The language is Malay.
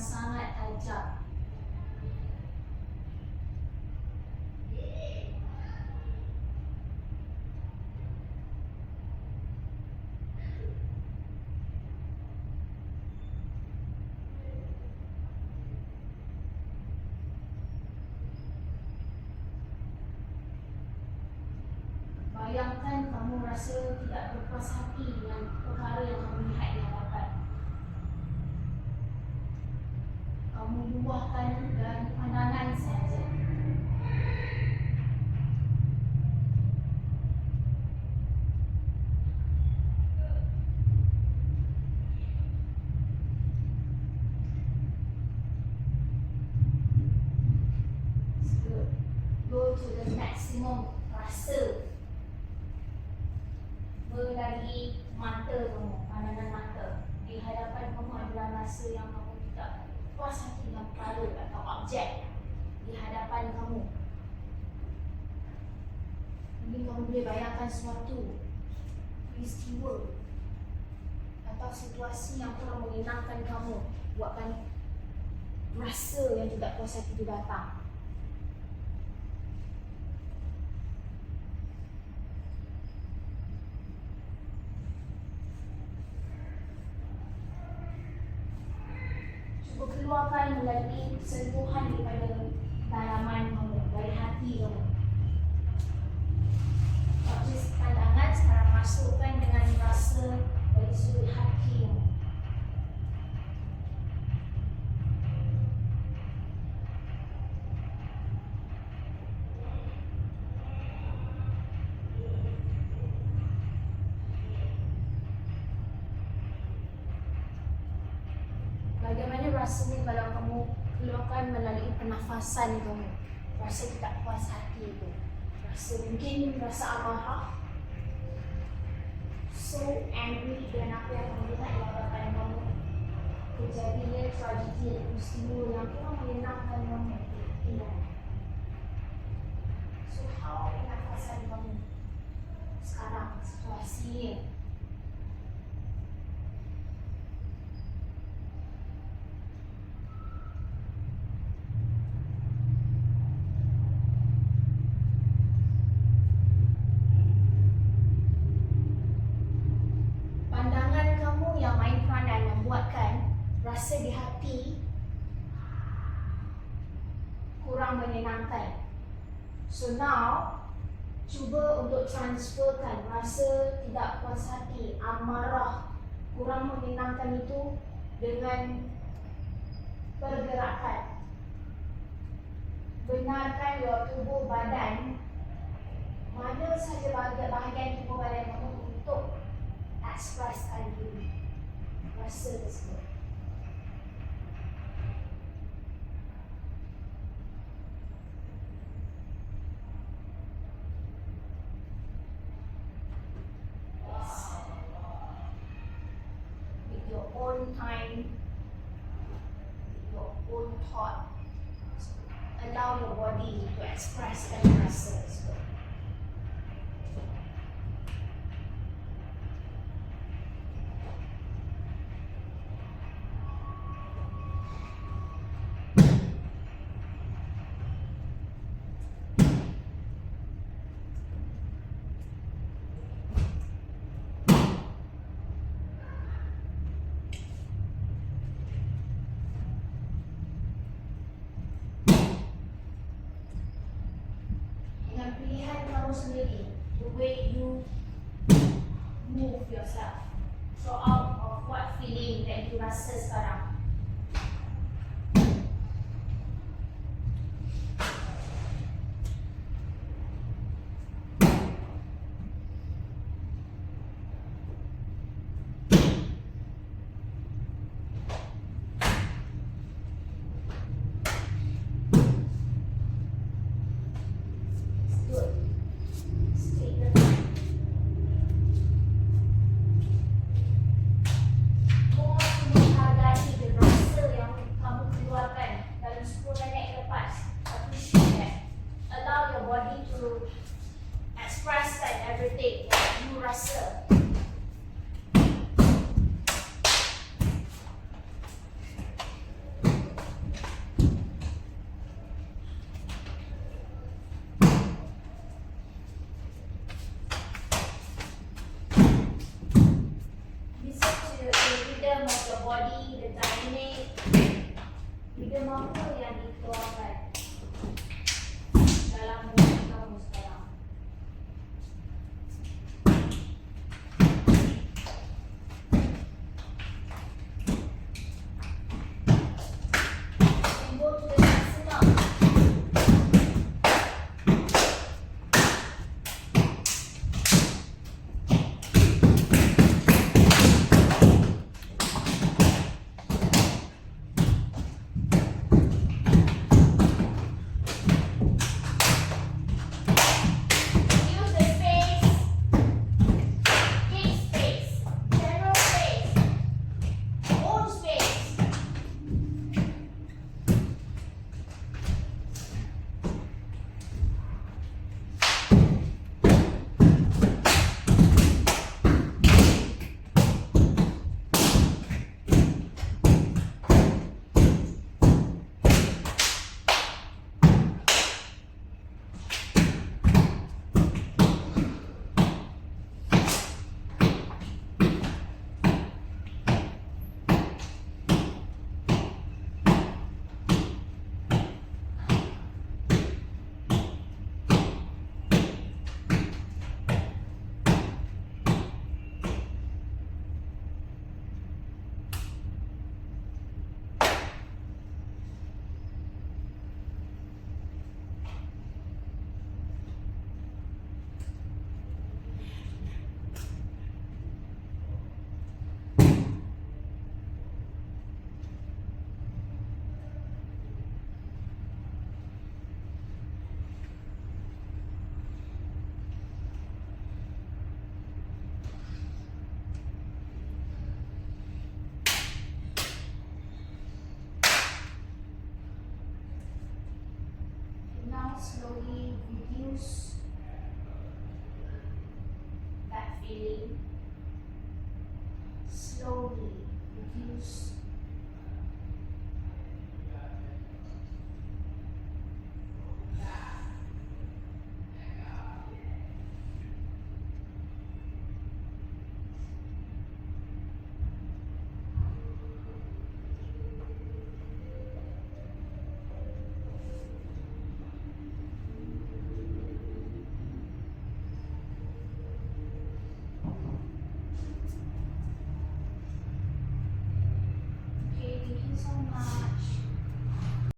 sangat tajam. Bayangkan kamu rasa tidak berpuas hati dengan perkara yang kamu lihat di luahkan dari pandangan saja. Go to the maximum rasa melalui mata kamu, pandangan mata. Di hadapan kamu adalah rasa yang kamu tidak puas hati perkara atau objek di hadapan kamu. Mungkin kamu boleh bayangkan sesuatu peristiwa atau situasi yang kurang menyenangkan kamu buatkan rasa yang tidak puas hati itu datang. Keluarkan melalui sentuhan daripada dalaman kamu, dari hati kamu. Tak just pandangan sekarang rasanya kalau kamu keluarkan melalui pernafasan kamu Rasa tidak puas hati itu. Rasa mungkin rasa amarah. So angry dengan apa yang kamu lihat di kamu. Kejadian tragedi dan peristiwa yang kurang menyenangkan kamu. Ingat So how pernafasan kamu? Sekarang situasi ini pandangan kamu yang main peranan membuatkan rasa di hati menyenangkan. So now, cuba untuk transferkan rasa tidak puas hati, amarah, kurang menyenangkan itu dengan pergerakan. Benarkan your tubuh badan mana saja bahagian tubuh badan kamu untuk ekspreskan diri rasa tersebut. Own thought, allow your body to express and rasa tersebut. dengan kamu sendiri, the way you move yourself. So out of what feeling that you rasa sekarang. everything, like.